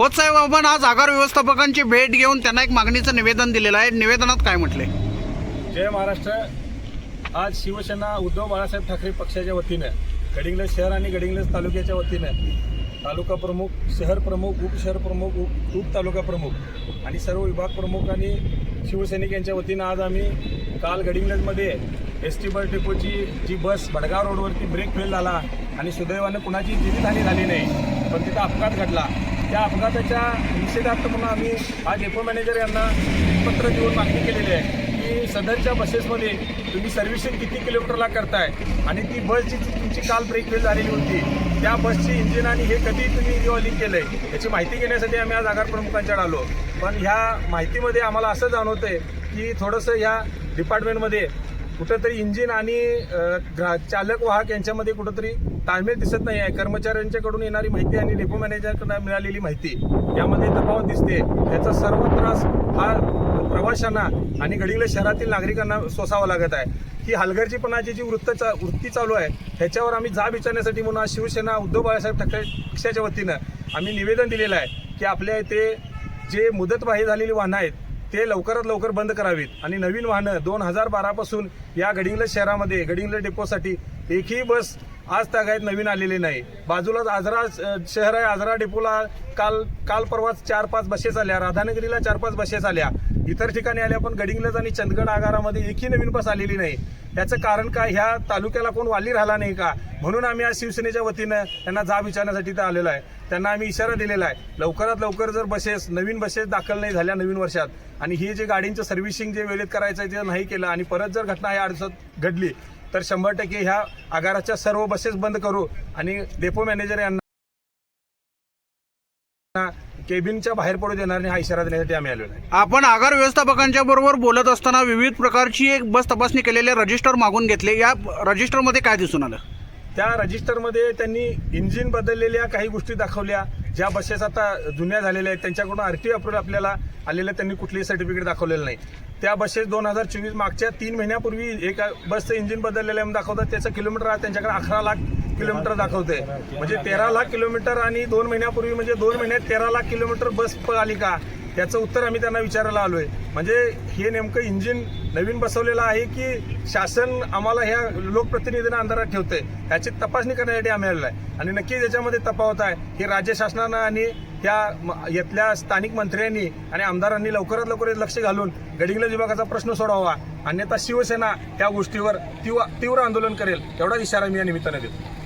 खोत साहेब आपण आज आगार व्यवस्थापकांची भेट घेऊन त्यांना एक मागणीचं निवेदन दिलेलं आहे. निवेदनात काय म्हटले? जय महाराष्ट्र. आज शिवसेना उद्धव बाळासाहेब ठाकरे पक्षाच्या वतीनं गडिंग्लज शहर आणि गडिंग्लज तालुक्याच्या वतीनं तालुका प्रमुख शहर प्रमुख उपशहर प्रमुख उप उप तालुका प्रमुख आणि सर्व विभाग प्रमुख आणि शिवसैनिक यांच्या वतीनं आज आम्ही काल गडिंग्लजमध्ये एस टी बस डेपोची जी बस भडगाव रोडवरती ब्रेक फेल झाला आणि सुदैवानं कुणाची जीवितहानी झाली नाही पण तिथं अपघात घडला. त्या अपघाताच्या निषेधार्थ म्हणून आम्ही आज डेपो मॅनेजर यांना पत्र देऊन मागणी केलेली आहे की सदरच्या बसेसमध्ये तुम्ही सर्व्हिसिंग किती किलोमीटरला करताय आणि ती बसची जी तुमची काल ब्रेक फेल झालेली होती त्या बसची इंजिन आणि हे कधी तुम्ही रिवॉलिंग केलंय याची माहिती घेण्यासाठी आम्ही आज आगार प्रमुखांच्याकडे आलो. पण ह्या माहितीमध्ये आम्हाला असं जाणवतंय की थोडंसं ह्या डिपार्टमेंटमध्ये कुठंतरी इंजिन आणि चालक वाहक यांच्यामध्ये कुठंतरी ताळमेळ दिसत नाही आहे. कर्मचाऱ्यांच्याकडून येणारी माहिती आणि डेपो मॅनेजरकडून मिळालेली माहिती यामध्ये तफावत दिसते. याचा सर्व त्रास हा प्रवाशांना आणि घडीला शहरातील नागरिकांना सोसावा लागत आहे. ही हलगर्जीपणाची जी वृत्त चा वृत्ती चालू आहे ह्याच्यावर आम्ही जाब विचारण्यासाठी म्हणून आज शिवसेना उद्धव बाळासाहेब ठाकरे पक्षाच्या वतीनं आम्ही निवेदन दिलेलं आहे की आपल्या इथे जे मुदतबाह्य झालेली वाहनं आहेत ते लवकरात लवकर बंद करावीत. आणि नवीन वाहनं दोन हजार बारापासून या गडिंग्लज शहरामध्ये गडिंग्लज डेपोसाठी एकही बस आज तागायत नवीन आलेली नाही. बाजूलाच आजरा शहर आहे आजरा डेपोला काल काल परवाच चार पाच बसेस आल्या. राधानगरीला चार पाच बसेस आल्या. इतर ठिकाणी आल्या पण गडिंगलज आणि चंदगड आगारामध्ये एकही नवीन बस आलेली नाही. याचं कारण काय? ह्या तालुक्याला कोण वाली राहिला नाही का? म्हणून आम्ही आज शिवसेनेच्या वतीनं त्यांना जाब विचारण्यासाठी तर आलेलो आहे. त्यांना आम्ही इशारा दिलेला आहे. लवकरात लवकर जर बसेस नवीन बसेस दाखल नाही झाल्या नवीन वर्षात आणि ही जे गाडींचं सर्व्हिसिंग जे वेळेत करायचं आहे ते नाही केलं आणि परत जर घटना या अडचण घडली तर शंभर टक्के ह्या आगाराच्या सर्व बसेस बंद करू आणि डेपो मॅनेजर यांना केबिनच्या बाहेर पडू देणार नाही हा इशारा देण्यासाठी आम्ही आलेलो आहे आपण आगार व्यवस्थापकांच्या बरोबर बोलत असताना विविध प्रकारची एक बस तपासणी केलेले रजिस्टर मागून घेतले. या रजिस्टरमध्ये काय दिसून आलं? त्या रजिस्टरमध्ये त्यांनी इंजिन बदललेल्या काही गोष्टी दाखवल्या. ज्या बसेस आता जुन्या झालेल्या आहेत त्यांच्याकडून आर टी अप्रूव्हल आपल्याला आलेलं त्यांनी कुठलीही सर्टिफिकेट दाखवलेलं नाही. त्या बसेस दोन हजार चोवीस मागच्या तीन महिन्यापूर्वी एका बसचं इंजिन बदललेलं आहे दाखवतात. त्याचं किलोमीटर आज त्यांच्याकडे अकरा लाख किलोमीटर दाखवते म्हणजे तेरा लाख किलोमीटर आणि दोन महिन्यापूर्वी म्हणजे दोन महिन्यात तेरा लाख किलोमीटर बस आली का? त्याचं उत्तर आम्ही त्यांना विचारायला आलोय. म्हणजे हे नेमकं इंजिन नवीन बसवलेलं आहे की शासन आम्हाला ह्या लोकप्रतिनिधींना अंधारात ठेवतंय? ह्याची तपासणी करण्यासाठी आम्ही आलेलो आहे. आणि नक्कीच याच्यामध्ये तपावत आहे हे राज्य शासनानं आणि त्या म- यातल्या स्थानिक मंत्र्यांनी आणि आमदारांनी लवकरात लवकर लक्ष घालून गडिंग्लज विभागाचा प्रश्न सोडवावा. अन्यथा शिवसेना त्या गोष्टीवर तीव्र तीव्र आंदोलन करेल. एवढा इशारा मी या निमित्ताने देतो.